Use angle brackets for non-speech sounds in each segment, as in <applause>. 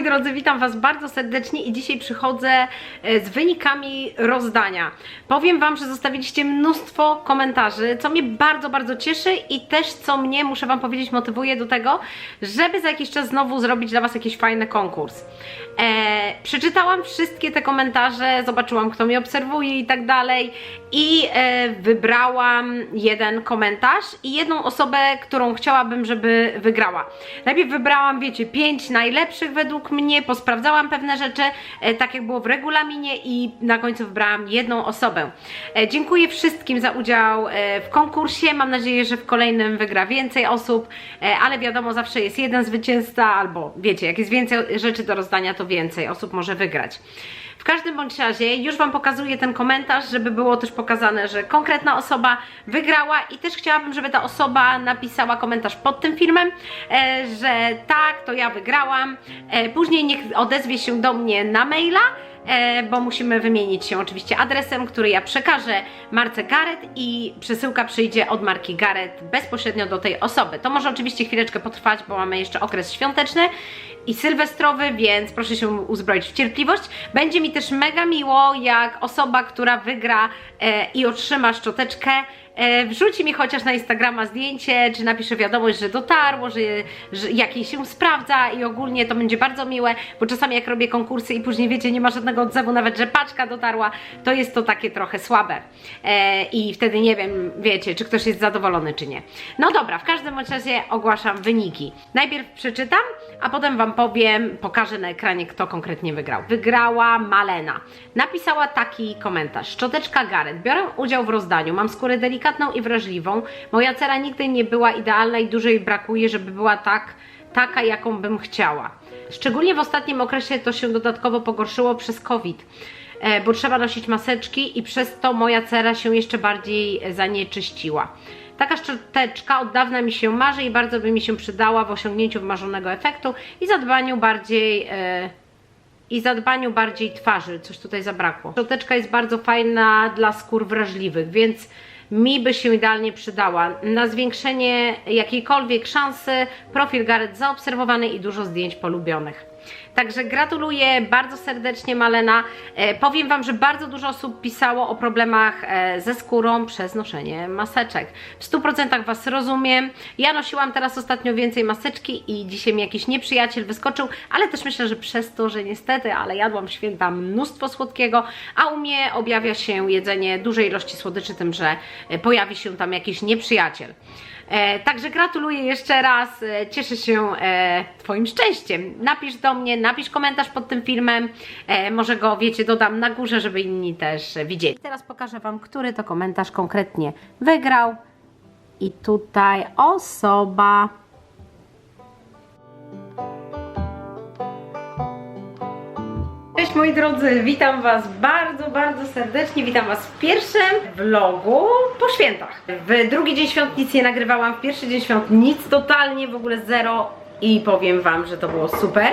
moi drodzy, witam Was bardzo serdecznie i dzisiaj przychodzę e, z wynikami rozdania. Powiem Wam, że zostawiliście mnóstwo komentarzy, co mnie bardzo, bardzo cieszy i też co mnie, muszę Wam powiedzieć, motywuje do tego, żeby za jakiś czas znowu zrobić dla Was jakiś fajny konkurs. E, przeczytałam wszystkie te komentarze, zobaczyłam kto mnie obserwuje i tak dalej i e, wybrałam jeden komentarz i jedną osobę, którą chciałabym, żeby wygrała. Najpierw wybrałam, wiecie, pięć najlepszych według mnie, posprawdzałam pewne rzeczy, e, tak jak było w regulaminie i na końcu wybrałam jedną osobę. E, dziękuję wszystkim za udział e, w konkursie, mam nadzieję, że w kolejnym wygra więcej osób, e, ale wiadomo, zawsze jest jeden zwycięzca, albo wiecie, jak jest więcej rzeczy do rozdania, to więcej osób może wygrać. W każdym bądź razie już Wam pokazuję ten komentarz, żeby było też pokazane, że konkretna osoba wygrała i też chciałabym, żeby ta osoba napisała komentarz pod tym filmem, e, że tak, to ja wygrałam. E, później niech odezwie się do mnie na maila, e, bo musimy wymienić się oczywiście adresem, który ja przekażę marce Gareth i przesyłka przyjdzie od marki Gareth bezpośrednio do tej osoby. To może oczywiście chwileczkę potrwać, bo mamy jeszcze okres świąteczny i sylwestrowy, więc proszę się uzbroić w cierpliwość. Będzie mi też mega miło, jak osoba, która wygra e, i otrzyma szczoteczkę, wrzuci mi chociaż na Instagrama zdjęcie, czy napisze wiadomość, że dotarło, że, że się sprawdza i ogólnie to będzie bardzo miłe, bo czasami jak robię konkursy i później wiecie, nie ma żadnego odzewu, nawet że paczka dotarła, to jest to takie trochę słabe. E, I wtedy nie wiem, wiecie, czy ktoś jest zadowolony, czy nie. No dobra, w każdym razie ogłaszam wyniki. Najpierw przeczytam, a potem Wam powiem, pokażę na ekranie, kto konkretnie wygrał. Wygrała Malena. Napisała taki komentarz. Szczoteczka Gareth. Biorę udział w rozdaniu. Mam skórę delikatną i wrażliwą. Moja cera nigdy nie była idealna i dużo jej brakuje, żeby była tak, taka, jaką bym chciała. Szczególnie w ostatnim okresie to się dodatkowo pogorszyło przez COVID e, bo trzeba nosić maseczki i przez to moja cera się jeszcze bardziej zanieczyściła. Taka szczoteczka od dawna mi się marzy i bardzo by mi się przydała w osiągnięciu wymarzonego efektu i zadbaniu bardziej e, i zadbaniu bardziej twarzy. Coś tutaj zabrakło. Szczoteczka jest bardzo fajna dla skór wrażliwych, więc mi by się idealnie przydała. Na zwiększenie jakiejkolwiek szansy profil Gareth zaobserwowany i dużo zdjęć polubionych. Także gratuluję bardzo serdecznie Malena. E, powiem Wam, że bardzo dużo osób pisało o problemach e, ze skórą przez noszenie maseczek. W 100% Was rozumiem. Ja nosiłam teraz ostatnio więcej maseczki i dzisiaj mi jakiś nieprzyjaciel wyskoczył, ale też myślę, że przez to, że niestety, ale jadłam święta mnóstwo słodkiego, a u mnie objawia się jedzenie dużej ilości słodyczy tym, że e, pojawi się tam jakiś nieprzyjaciel. E, także gratuluję jeszcze raz, e, cieszę się e, Twoim szczęściem. Napisz do mnie, napisz komentarz pod tym filmem, może go, wiecie, dodam na górze, żeby inni też widzieli. Teraz pokażę Wam, który to komentarz konkretnie wygrał. I tutaj osoba Cześć moi drodzy, witam Was bardzo, bardzo serdecznie. Witam Was w pierwszym vlogu po świętach. W drugi dzień świąt nic nie nagrywałam, w pierwszy dzień świąt nic totalnie, w ogóle zero i powiem Wam, że to było super.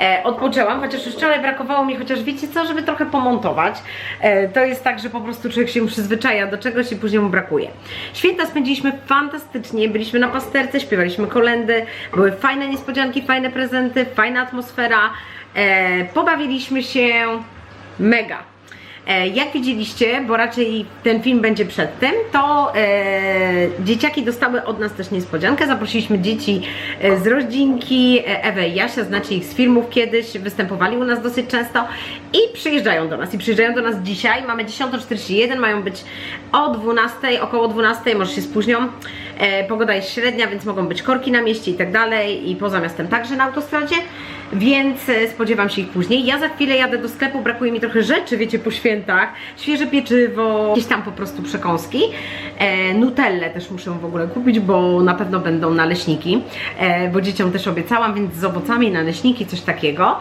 E, odpoczęłam, chociaż już wczoraj brakowało mi, chociaż wiecie co, żeby trochę pomontować. E, to jest tak, że po prostu człowiek się przyzwyczaja do czegoś i później mu brakuje. Święta spędziliśmy fantastycznie, byliśmy na pasterce, śpiewaliśmy kolendy, były fajne niespodzianki, fajne prezenty, fajna atmosfera. E, pobawiliśmy się mega. E, jak widzieliście, bo raczej ten film będzie przed tym, to e, dzieciaki dostały od nas też niespodziankę. Zaprosiliśmy dzieci e, z rodzinki, e, Ewę i Jasia, znacie ich z filmów kiedyś, występowali u nas dosyć często i przyjeżdżają do nas. I przyjeżdżają do nas dzisiaj, mamy 10.41, mają być o 12, około 12, może się spóźnią. E, pogoda jest średnia, więc mogą być korki na mieście i tak dalej i poza miastem także na autostradzie, więc e, spodziewam się ich później. Ja za chwilę jadę do sklepu, brakuje mi trochę rzeczy, wiecie, po świętach, świeże pieczywo, jakieś tam po prostu przekąski. E, Nutellę też muszę w ogóle kupić, bo na pewno będą naleśniki, e, bo dzieciom też obiecałam, więc z owocami naleśniki, coś takiego.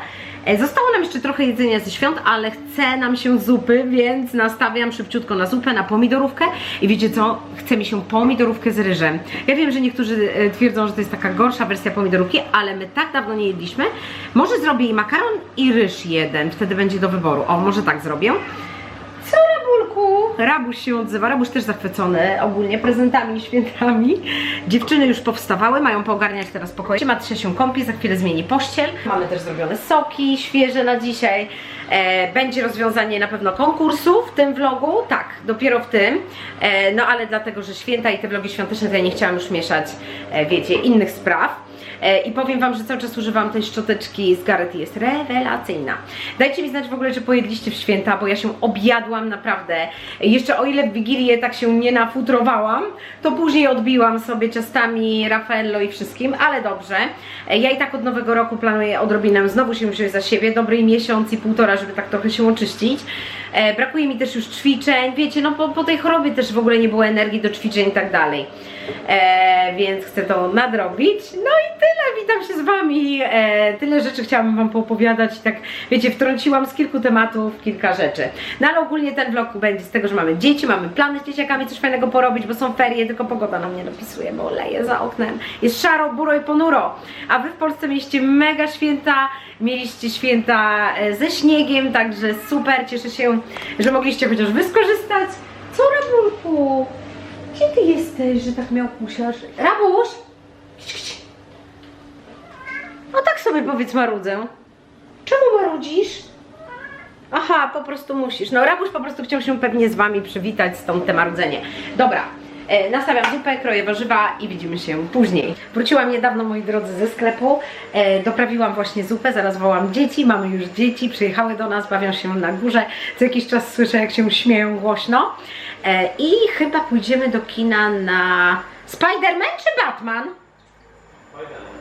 E, Zostało nam jeszcze trochę jedzenia ze świąt, ale chce nam się zupy, więc nastawiam szybciutko na zupę, na pomidorówkę i wiecie co? Chce mi się pomidorówkę z ryżem. Ja wiem, że niektórzy e, twierdzą, że to jest taka gorsza wersja pomidorówki, ale my tak dawno nie jedliśmy. Może zrobię i makaron i ryż jeden, wtedy będzie do wyboru. O, może tak zrobię. Rabulku? Rabuś się odzywa, Rabuś też zachwycony ogólnie prezentami i świętami. Dziewczyny już powstawały, mają poogarniać teraz pokoje. Matrysia się kąpi, za chwilę zmieni pościel. Mamy też zrobione soki świeże na dzisiaj. E, będzie rozwiązanie na pewno konkursu w tym vlogu, tak, dopiero w tym. E, no ale dlatego, że święta i te vlogi świąteczne, to ja nie chciałam już mieszać, e, wiecie, innych spraw. E, I powiem Wam, że cały czas używam tej szczoteczki z Gareth i jest rewelacyjna. Dajcie mi znać w ogóle, czy pojedliście w święta, bo ja się objadłam naprawdę. Jeszcze o ile w Wigilię tak się nie nafutrowałam, to później odbiłam sobie ciastami Raffaello i wszystkim, ale dobrze. E, Ja i tak od nowego roku planuję odrobinę znowu się wziąć za siebie, dobry miesiąc i półtora, żeby tak trochę się oczyścić. E, Brakuje mi też już ćwiczeń, wiecie, no po, po tej chorobie też w ogóle nie było energii do ćwiczeń i tak dalej. E, więc chcę to nadrobić. No i tyle, witam się z Wami. E, tyle rzeczy chciałam Wam poopowiadać. Tak, wiecie, wtrąciłam z kilku tematów kilka rzeczy. No ale ogólnie ten vlog będzie z tego, że mamy dzieci, mamy plany z dzieciakami coś fajnego porobić, bo są ferie, tylko pogoda nam nie dopisuje, bo leje za oknem. Jest szaro, buro i ponuro. A Wy w Polsce mieliście mega święta, mieliście święta e, ze śniegiem, także super, cieszę się, że mogliście chociaż Wy skorzystać. Co, Rabulku? Gdzie ty jesteś, że tak miał? Idź, idź. No tak sobie powiedz marudzę. Czemu marudzisz? Aha, po prostu musisz. No Rabuś po prostu chciał się pewnie z wami przywitać, stąd te marudzenie. Dobra. E, nastawiam zupę, kroję warzywa i widzimy się później. Wróciłam niedawno, moi drodzy, ze sklepu. E, doprawiłam właśnie zupę, zaraz wołam dzieci. Mamy już dzieci, przyjechały do nas, bawią się na górze. Co jakiś czas słyszę, jak się śmieją głośno. E, I chyba pójdziemy do kina na Spider-Man czy Batman? Spider-Man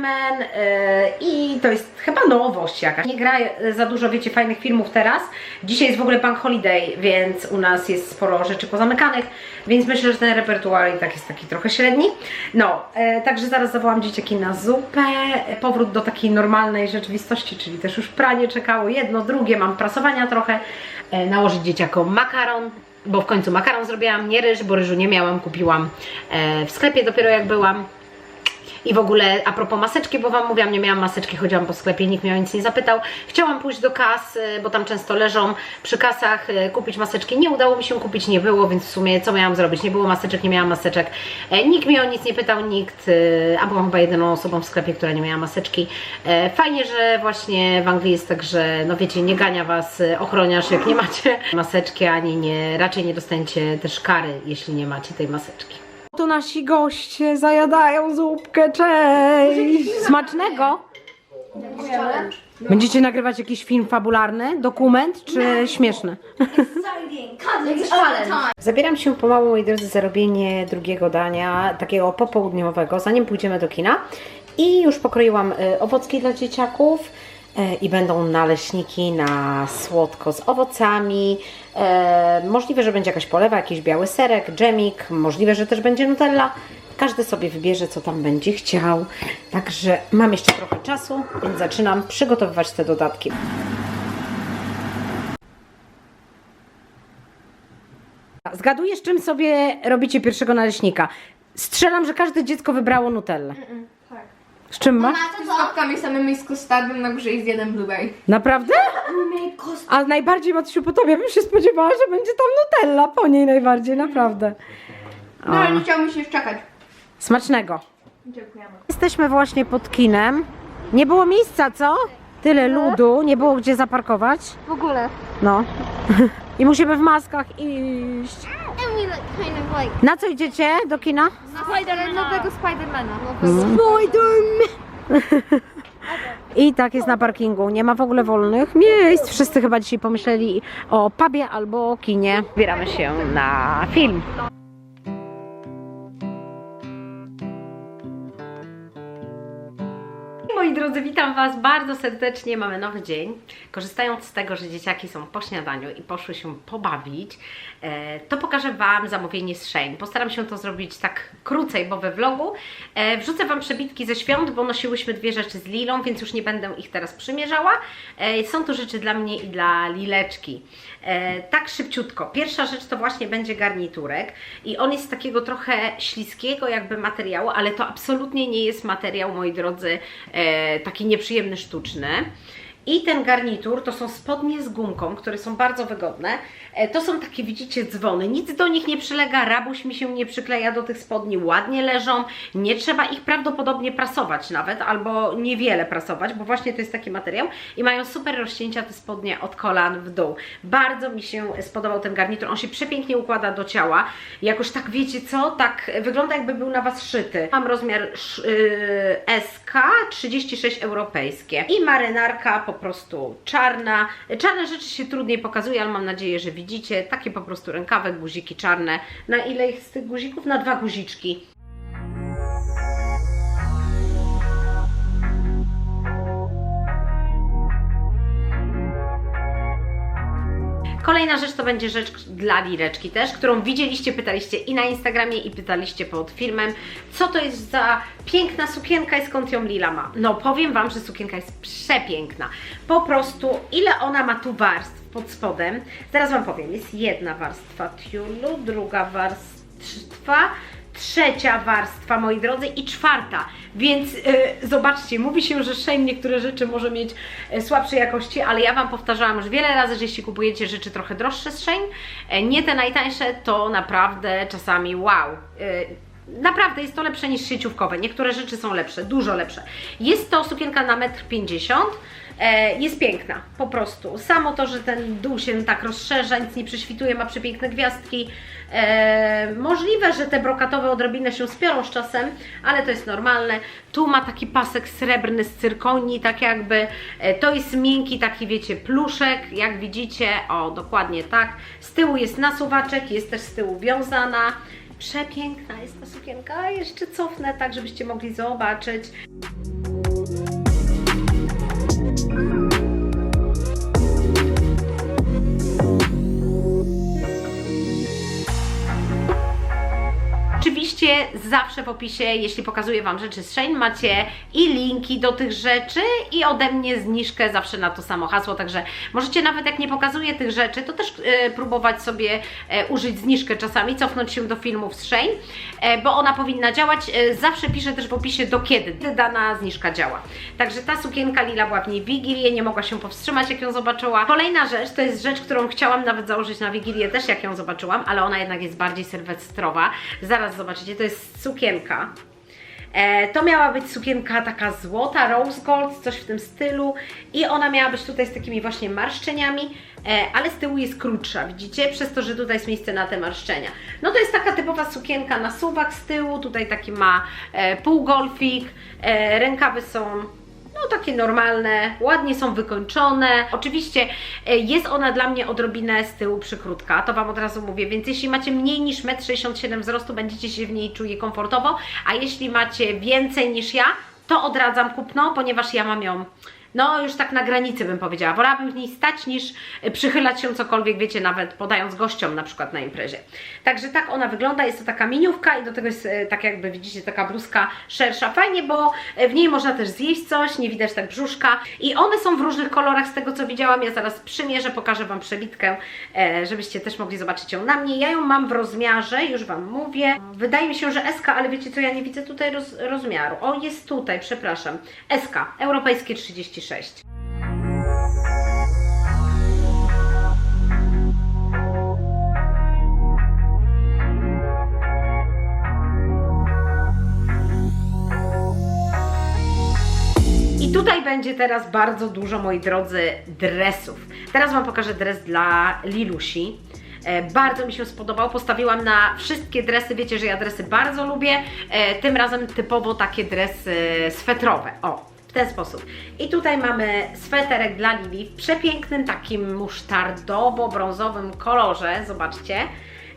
yy, i to jest chyba nowość jakaś. Nie gra e, za dużo, wiecie, fajnych filmów teraz. Dzisiaj jest w ogóle Bank Holiday, więc u nas jest sporo rzeczy pozamykanych, więc myślę, że ten repertuar i tak jest taki trochę średni. No, e, także zaraz zawołam dzieciaki na zupę. E, Powrót do takiej normalnej rzeczywistości, czyli też już pranie czekało, jedno, drugie, mam prasowania trochę. E, nałożyć dzieciakom makaron, bo w końcu makaron zrobiłam, nie ryż, bo ryżu nie miałam, kupiłam e, w sklepie dopiero jak byłam. I w ogóle a propos maseczki, bo Wam mówiłam, nie miałam maseczki, chodziłam po sklepie, nikt mnie o nic nie zapytał. Chciałam pójść do kas, y, bo tam często leżą przy kasach, y, kupić maseczki. Nie udało mi się kupić, nie było, więc w sumie co miałam zrobić? Nie było maseczek, nie miałam maseczek. E, Nikt mnie o nic nie pytał, nikt, y, a byłam chyba jedyną osobą w sklepie, która nie miała maseczki. E, Fajnie, że właśnie w Anglii jest tak, że no wiecie, nie gania Was ochroniarz, jak nie macie maseczki, ani nie, raczej nie dostaniecie też kary, jeśli nie macie tej maseczki. To nasi goście zajadają zupkę, cześć! Smacznego! Będziecie nagrywać jakiś film fabularny, dokument czy śmieszny? Zabieram się pomału, moi drodzy, za robienie drugiego dania, takiego popołudniowego, zanim pójdziemy do kina. I już pokroiłam y, owocki dla dzieciaków i będą naleśniki na słodko z owocami. E, możliwe, że będzie jakaś polewa, jakiś biały serek, dżemik, możliwe, że też będzie nutella. Każdy sobie wybierze, co tam będzie chciał. Także mam jeszcze trochę czasu, więc zaczynam przygotowywać te dodatki. Zgadujesz, czym sobie robicie pierwszego naleśnika? Strzelam, że każde dziecko wybrało nutellę. tak. Z czym ma? Z kropkami samymi z kostardem na górze i z jeden blueberry. Naprawdę? A najbardziej, Matysiu, po tobie bym się spodziewała, że będzie tam nutella. Po niej najbardziej, naprawdę. No ale nie chciałbym się już czekać. Smacznego. Dziękujemy. Jesteśmy właśnie pod kinem. Nie było miejsca, co? Tyle ludu, nie było gdzie zaparkować. W ogóle. No. <laughs> I musimy w maskach iść. Kind of like Na co idziecie do kina? Spider nowego Spidermana. I tak jest na parkingu. Nie ma w ogóle wolnych miejsc. Wszyscy chyba dzisiaj pomyśleli o pubie albo o kinie. Zbieramy się na film. Moi drodzy, witam Was bardzo serdecznie. Mamy nowy dzień. Korzystając z tego, że dzieciaki są po śniadaniu i poszły się pobawić, e, to pokażę Wam zamówienie z Shein. Postaram się to zrobić tak krócej, bo we vlogu. E, Wrzucę Wam przebitki ze świąt, bo nosiłyśmy dwie rzeczy z Lilą, więc już nie będę ich teraz przymierzała. E, Są to rzeczy dla mnie i dla Lileczki. Tak szybciutko. Pierwsza rzecz to właśnie będzie garniturek i on jest z takiego trochę śliskiego jakby materiału, ale to absolutnie nie jest materiał, moi drodzy, e, taki nieprzyjemny, sztuczny. I ten garnitur to są spodnie z gumką, które są bardzo wygodne. E, To są takie, widzicie, dzwony. Nic do nich nie przylega, rabuś mi się nie przykleja do tych spodni, ładnie leżą. Nie trzeba ich prawdopodobnie prasować nawet, albo niewiele prasować, bo właśnie to jest taki materiał i mają super rozcięcia te spodnie od kolan w dół. Bardzo mi się spodobał ten garnitur, on się przepięknie układa do ciała. Jakoś tak, wiecie co, tak wygląda jakby był na Was szyty. Mam rozmiar yy, SK, 36 europejskie i marynarka po prostu czarna. Czarne rzeczy się trudniej pokazuje, ale mam nadzieję, że widzicie. Takie po prostu rękawek, guziki czarne. Na ile ich z tych guzików? Na dwa guziczki. Kolejna rzecz to będzie rzecz dla Lireczki też, którą widzieliście, pytaliście i na Instagramie i pytaliście pod filmem, co to jest za piękna sukienka i skąd ją Lila ma. No powiem Wam, że sukienka jest przepiękna. Po prostu ile ona ma tu warstw pod spodem. Zaraz Wam powiem, jest jedna warstwa tiulu, druga warstwa, trzecia warstwa, moi drodzy, i czwarta. Więc y, zobaczcie, mówi się, że Shein niektóre rzeczy może mieć y, słabszej jakości, ale ja Wam powtarzałam już wiele razy, że jeśli kupujecie rzeczy trochę droższe z Shein, e, nie te najtańsze, to naprawdę czasami wow. Naprawdę jest to lepsze niż sieciówkowe. Niektóre rzeczy są lepsze, dużo lepsze. Jest to sukienka na 1,50 m. E, jest piękna, po prostu. Samo to, że ten dół się tak rozszerza, nic nie prześwituje, ma przepiękne gwiazdki. E, możliwe, że te brokatowe odrobinę się spiorą z czasem, ale to jest normalne. Tu ma taki pasek srebrny z cyrkonii, tak jakby. E, to jest miękki taki, wiecie, pluszek, jak widzicie. O, dokładnie tak. Z tyłu jest nasuwaczek, jest też z tyłu wiązana. Przepiękna jest ta sukienka. Jeszcze cofnę tak, żebyście mogli zobaczyć. Oczywiście zawsze w opisie, jeśli pokazuję Wam rzeczy z Shein, macie i linki do tych rzeczy i ode mnie zniżkę zawsze na to samo hasło, także możecie nawet jak nie pokazuję tych rzeczy, to też e, próbować sobie e, użyć zniżkę czasami, cofnąć się do filmów z Shein, e, bo ona powinna działać. E, zawsze piszę też w opisie do kiedy dana zniżka działa. Także ta sukienka lila była w niej Wigilię, nie mogła się powstrzymać jak ją zobaczyła. Kolejna rzecz, to jest rzecz, którą chciałam nawet założyć na Wigilię też jak ją zobaczyłam, ale ona jednak jest bardziej sylwestrowa. Zaraz zobaczycie, to jest sukienka. E, to miała być sukienka taka złota, rose gold, coś w tym stylu i ona miała być tutaj z takimi właśnie marszczeniami, e, ale z tyłu jest krótsza, widzicie? Przez to, że tutaj jest miejsce na te marszczenia. No to jest taka typowa sukienka na suwak z tyłu, tutaj taki ma e, półgolfik, e, rękawy są no takie normalne, ładnie są wykończone. Oczywiście e, jest ona dla mnie odrobinę z tyłu przykrótka, to Wam od razu mówię, więc jeśli macie mniej niż 1,67 m wzrostu, będziecie się w niej czuli komfortowo, a jeśli macie więcej niż ja, to odradzam kupno, ponieważ ja mam ją no już tak na granicy bym powiedziała. Wolałabym w niej stać niż e, przychylać się cokolwiek, wiecie, nawet podając gościom na przykład na imprezie. Także tak ona wygląda, jest to taka miniówka i do tego jest e, tak jakby widzicie taka bluzka szersza. Fajnie, bo e, w niej można też zjeść coś, nie widać tak brzuszka i one są w różnych kolorach z tego co widziałam. Ja zaraz przymierzę, pokażę Wam przebitkę, żebyście też mogli zobaczyć ją na mnie. Ja ją mam w rozmiarze, już Wam mówię. Wydaje mi się, że SK, ale wiecie co, ja nie widzę tutaj roz, rozmiaru. O, jest tutaj, przepraszam. SK, europejskie 36. I tutaj będzie teraz bardzo dużo, moi drodzy, dresów. Teraz Wam pokażę dres dla Lilusi. E, Bardzo mi się spodobał, postawiłam na wszystkie dresy, wiecie, że ja dresy bardzo lubię, e, tym razem typowo takie dresy swetrowe, o, w ten sposób. I tutaj mamy sweterek dla Lili w przepięknym takim musztardowo-brązowym kolorze, zobaczcie.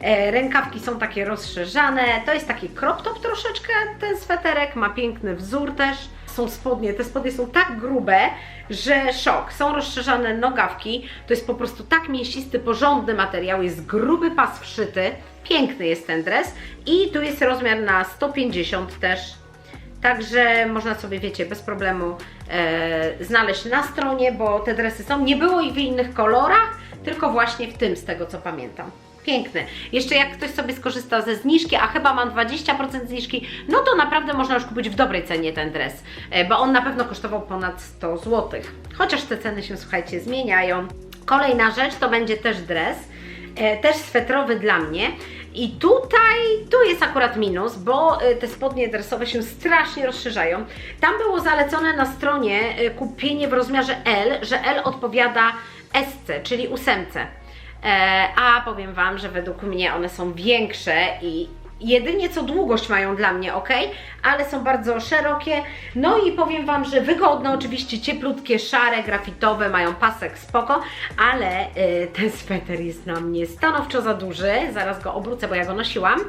E, Rękawki są takie rozszerzane, to jest taki crop top troszeczkę, ten sweterek ma piękny wzór też. Są spodnie, te spodnie są tak grube, że szok. Są rozszerzane nogawki, to jest po prostu tak mięsisty, porządny materiał, jest gruby pas wszyty, piękny jest ten dres i tu jest rozmiar na 150 też. Także można sobie, wiecie, bez problemu e, znaleźć na stronie, bo te dresy są. Nie było ich w innych kolorach, tylko właśnie w tym, z tego co pamiętam. Piękny. Jeszcze jak ktoś sobie skorzysta ze zniżki, a chyba mam 20% zniżki, no to naprawdę można już kupić w dobrej cenie ten dres, e, bo on na pewno kosztował ponad 100 zł. Chociaż te ceny się, słuchajcie, zmieniają. Kolejna rzecz to będzie też dres. e, też swetrowy dla mnie. I tutaj, tu jest akurat minus, bo e, te spodnie dresowe się strasznie rozszerzają. Tam było zalecone na stronie e, kupienie w rozmiarze L, że L odpowiada SC, czyli ósemce. E, a powiem Wam, że według mnie one są większe i jedynie co długość mają dla mnie ok, ale są bardzo szerokie. No i powiem Wam, że wygodne, oczywiście cieplutkie, szare, grafitowe, mają pasek spoko, ale y, ten sweter jest na mnie stanowczo za duży. Zaraz go obrócę, bo ja go nosiłam.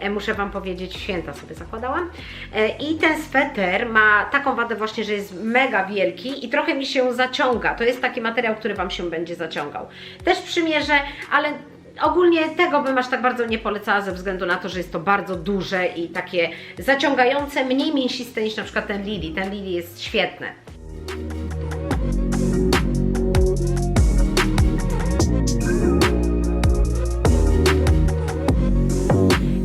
E, muszę Wam powiedzieć, święta sobie zakładałam. E, I ten sweter ma taką wadę właśnie, że jest mega wielki i trochę mi się zaciąga. To jest taki materiał, który Wam się będzie zaciągał. Też przymierzę, ale Ogólnie tego bym aż tak bardzo nie polecała ze względu na to, że jest to bardzo duże i takie zaciągające, mniej mięsiste niż na przykład ten Lili. Ten Lili jest świetny.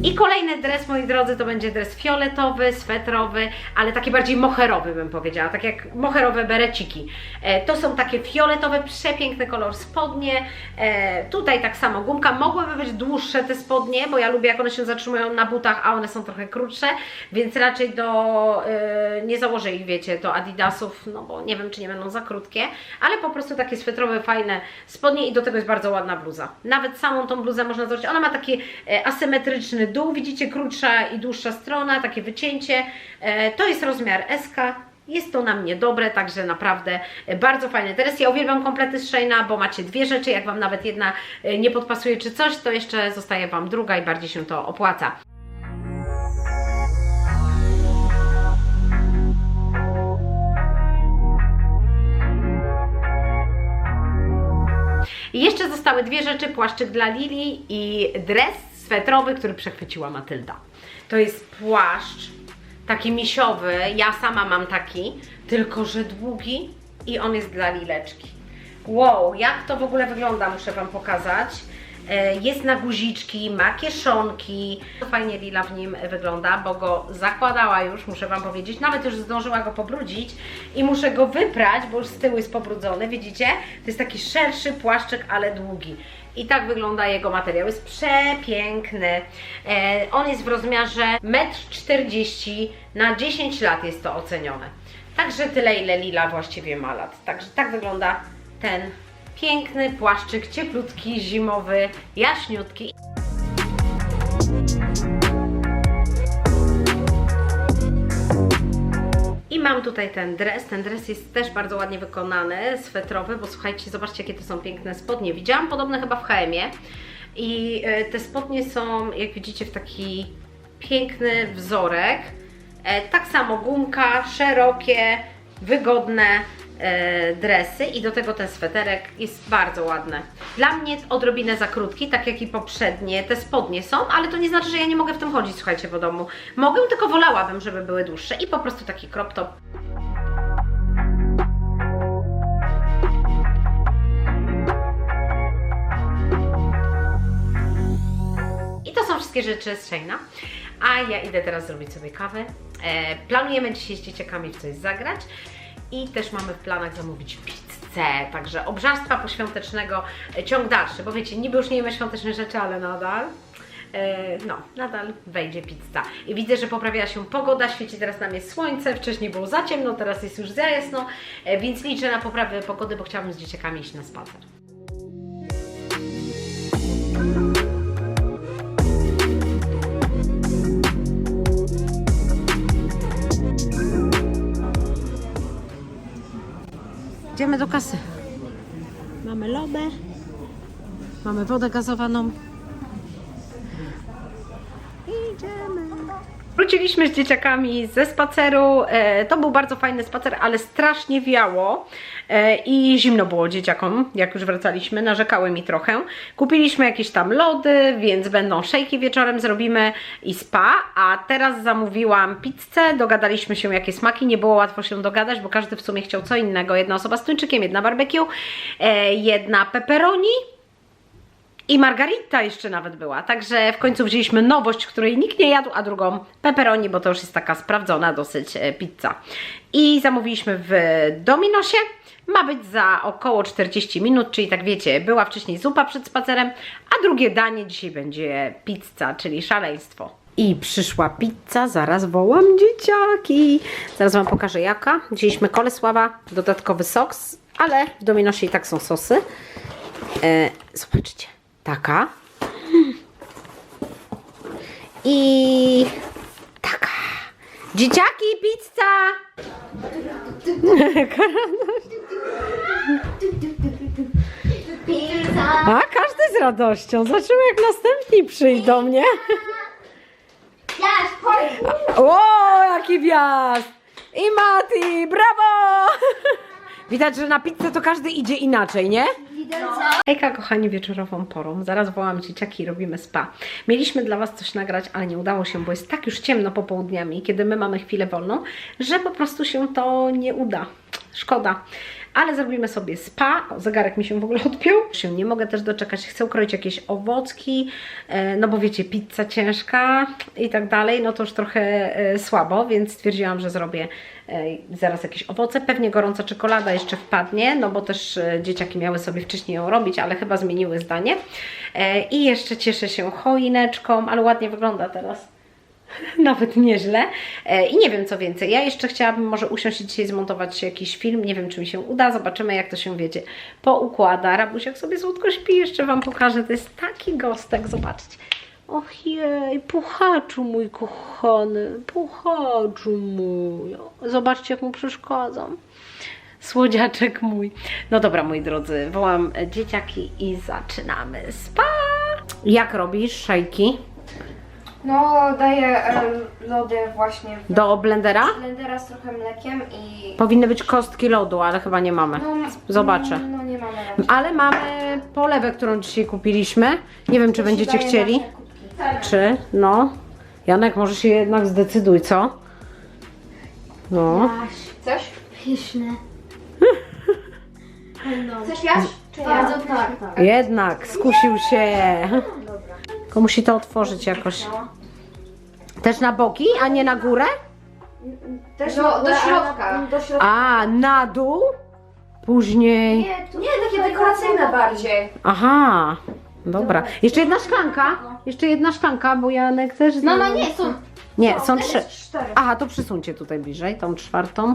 I kolejny dres, moi drodzy, to będzie dres fioletowy, swetrowy, ale taki bardziej moherowy bym powiedziała, tak jak moherowe bereciki. E, to są takie fioletowe, przepiękny kolor spodnie. E, tutaj tak samo gumka. Mogłyby być dłuższe te spodnie, bo ja lubię jak one się zatrzymują na butach, a one są trochę krótsze, więc raczej do, e, nie założę ich, wiecie, do adidasów, no bo nie wiem, czy nie będą za krótkie, ale po prostu takie swetrowe, fajne spodnie i do tego jest bardzo ładna bluza. Nawet samą tą bluzę można założyć. Ona ma taki e, asymetryczny dół, widzicie, krótsza i dłuższa strona, takie wycięcie. E, to jest rozmiar SK. Jest to na mnie dobre, także naprawdę bardzo fajny teraz. Ja uwielbiam komplety z Sheina, bo macie dwie rzeczy, jak Wam nawet jedna e, nie podpasuje czy coś, to jeszcze zostaje Wam druga i bardziej się to opłaca. I jeszcze zostały dwie rzeczy, płaszczyk dla Lili i dres swetrowy, który przechwyciła Matylda. To jest płaszcz taki misiowy, ja sama mam taki, tylko że długi i on jest dla Lileczki. Wow, jak to w ogóle wygląda, muszę Wam pokazać. E, Jest na guziczki, ma kieszonki. Fajnie Lila w nim wygląda, bo go zakładała już, muszę Wam powiedzieć. Nawet już zdążyła go pobrudzić i muszę go wyprać, bo już z tyłu jest pobrudzony, widzicie? To jest taki szerszy płaszczyk, ale długi. I tak wygląda jego materiał. Jest przepiękny. E, on jest w rozmiarze 1,40 m na 10 lat jest to ocenione. Także tyle, ile Lila właściwie ma lat. Także tak wygląda ten piękny płaszczyk, cieplutki, zimowy, jaśniutki. Mam tutaj ten dres. Ten dres jest też bardzo ładnie wykonany, swetrowy, bo słuchajcie, zobaczcie, jakie to są piękne spodnie. Widziałam podobne chyba w HM-ie. I e, te spodnie są, jak widzicie, w taki piękny wzorek. E, Tak samo gumka, szerokie, wygodne e, dresy i do tego ten sweterek jest bardzo ładny. Dla mnie odrobinę za krótki, tak jak i poprzednie. Te spodnie są, ale to nie znaczy, że ja nie mogę w tym chodzić, słuchajcie, po domu. Mogę, tylko wolałabym, żeby były dłuższe i po prostu taki crop top. I to są wszystkie rzeczy z Sheina. A ja idę teraz zrobić sobie kawę. E, planujemy dzisiaj z dzieciakami w coś zagrać. I też mamy w planach zamówić pizzę. Także obżarstwa poświątecznego e, ciąg dalszy. Bo wiecie, niby już nie jemy świąteczne rzeczy, ale nadal. e, No, nadal wejdzie pizza. I widzę, że poprawiła się pogoda, świeci teraz na mnie słońce, wcześniej było za ciemno, teraz jest już za jasno, e, więc liczę na poprawę pogody, bo chciałabym z dzieciakami iść na spacer. Idziemy do kasy. Mamy lobę. Mamy wodę gazowaną. Idziemy. Wróciliśmy z dzieciakami ze spaceru. E, to był bardzo fajny spacer, ale strasznie wiało e, i zimno było dzieciakom, jak już wracaliśmy. Narzekały mi trochę. Kupiliśmy jakieś tam lody, więc będą szejki wieczorem zrobimy i spa. A teraz zamówiłam pizzę. Dogadaliśmy się, jakie smaki. Nie było łatwo się dogadać, bo każdy w sumie chciał co innego. Jedna osoba z tuńczykiem, jedna barbecue, e, jedna pepperoni. I margarita jeszcze nawet była, także w końcu wzięliśmy nowość, której nikt nie jadł, a drugą pepperoni, bo to już jest taka sprawdzona dosyć e, pizza. I zamówiliśmy w Dominosie, Ma być za około 40 minut, czyli tak wiecie, była wcześniej zupa przed spacerem, a drugie danie dzisiaj będzie pizza, czyli szaleństwo. I przyszła pizza, zaraz wołam dzieciaki. Zaraz Wam pokażę jaka. Wzięliśmy kolesława, dodatkowy soks, ale w Dominosie i tak są sosy. E, zobaczcie, taka. I taka. Dzieciaki, pizza! A, każdy z radością. Zobaczymy, jak następni przyjdą, nie? O, jaki wjazd! I Mati, brawo! Widać, że na pizzę to każdy idzie inaczej, nie? Hejka, kochani, wieczorową porą. Zaraz wołam dzieciaki i robimy spa. Mieliśmy dla Was coś nagrać, ale nie udało się, bo jest tak już ciemno popołudniami, kiedy my mamy chwilę wolną, że po prostu się to nie uda. Szkoda. Ale zrobimy sobie spa. O, zegarek mi się w ogóle odpiął. Nie mogę też doczekać. Chcę ukroić jakieś owocki, e, no bo wiecie, pizza ciężka i tak dalej, no to już trochę e, słabo, więc stwierdziłam, że zrobię zaraz jakieś owoce. Pewnie gorąca czekolada jeszcze wpadnie, no bo też e, dzieciaki miały sobie wcześniej ją robić, ale chyba zmieniły zdanie. E, I jeszcze cieszę się choineczką, ale ładnie wygląda teraz. <laughs> Nawet nieźle. E, I nie wiem co więcej. Ja jeszcze chciałabym może usiąść i dzisiaj zmontować jakiś film. Nie wiem, czy mi się uda. Zobaczymy, jak to się wiedzie. Poukłada. Rabusiak sobie słodko śpi. Jeszcze Wam pokażę. To jest taki gostek. Zobaczcie. Och jej, puchaczu mój kochany. Puchaczu mój. Zobaczcie, jak mu przeszkadzam. Słodziaczek mój. No dobra, moi drodzy. Wołam dzieciaki i zaczynamy spa. Jak robisz szejki? No, daję e, lody właśnie w Do blendera? blendera z trochę mlekiem i... Powinny być kostki lodu, ale chyba nie mamy. No, Zobaczę. No, nie mamy raczej. Ale mamy polewę, którą dzisiaj kupiliśmy. Nie wiem, czy będziecie Daję chcieli. nasze Czy? No. Janek, może się jednak zdecyduj, co? No. Chcesz? Pyszne. <laughs> Chcesz jaś? Czy ja? Bardzo tak. Jednak, skusił się. Tylko musi to otworzyć jakoś. Też na boki, a nie na górę? Też no, do środka. Do środka. A, na dół? Później. Nie, tu... nie, takie dekoracyjne bardziej. Aha. Dobra. Jeszcze jedna szklanka. Jeszcze jedna szklanka, bo Janek też. No, no nie, są. Nie, są trzy. Cztery. Aha, to przysuńcie tutaj bliżej, tą czwartą.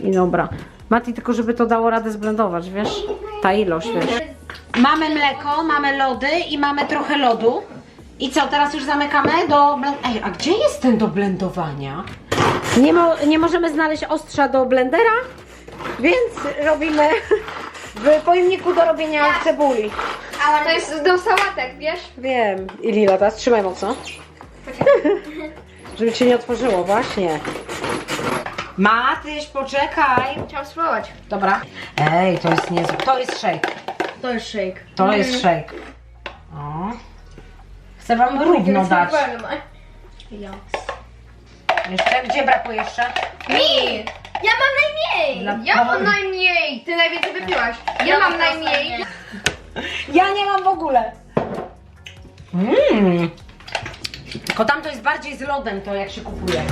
I dobra. Mati, tylko żeby to dało radę zblendować, wiesz? Ta ilość, wiesz. Mamy mleko, mamy lody i mamy trochę lodu. I co, teraz już zamykamy do blend... Ej, a gdzie jest ten do blendowania? Nie, mo nie możemy znaleźć ostrza do blendera, więc robimy w pojemniku do robienia cebuli. To jest do sałatek, wiesz? Wiem. I Lila, teraz trzymaj mocno. Żeby się nie otworzyło, właśnie. Matyś, poczekaj. Trzeba spróbować. Dobra. Ej, to jest niezłe. To jest shake. To jest shake. To jest shake. O. Chcę wam równo dać. Jeszcze? Gdzie brakuje jeszcze? Mi! Ja mam najmniej! Dla- Ja mam najmniej! Ty najwięcej wypiłaś. Ja mam najmniej. Ja nie mam w ogóle. Mmm. Tylko tam to jest bardziej z lodem to jak się kupuje.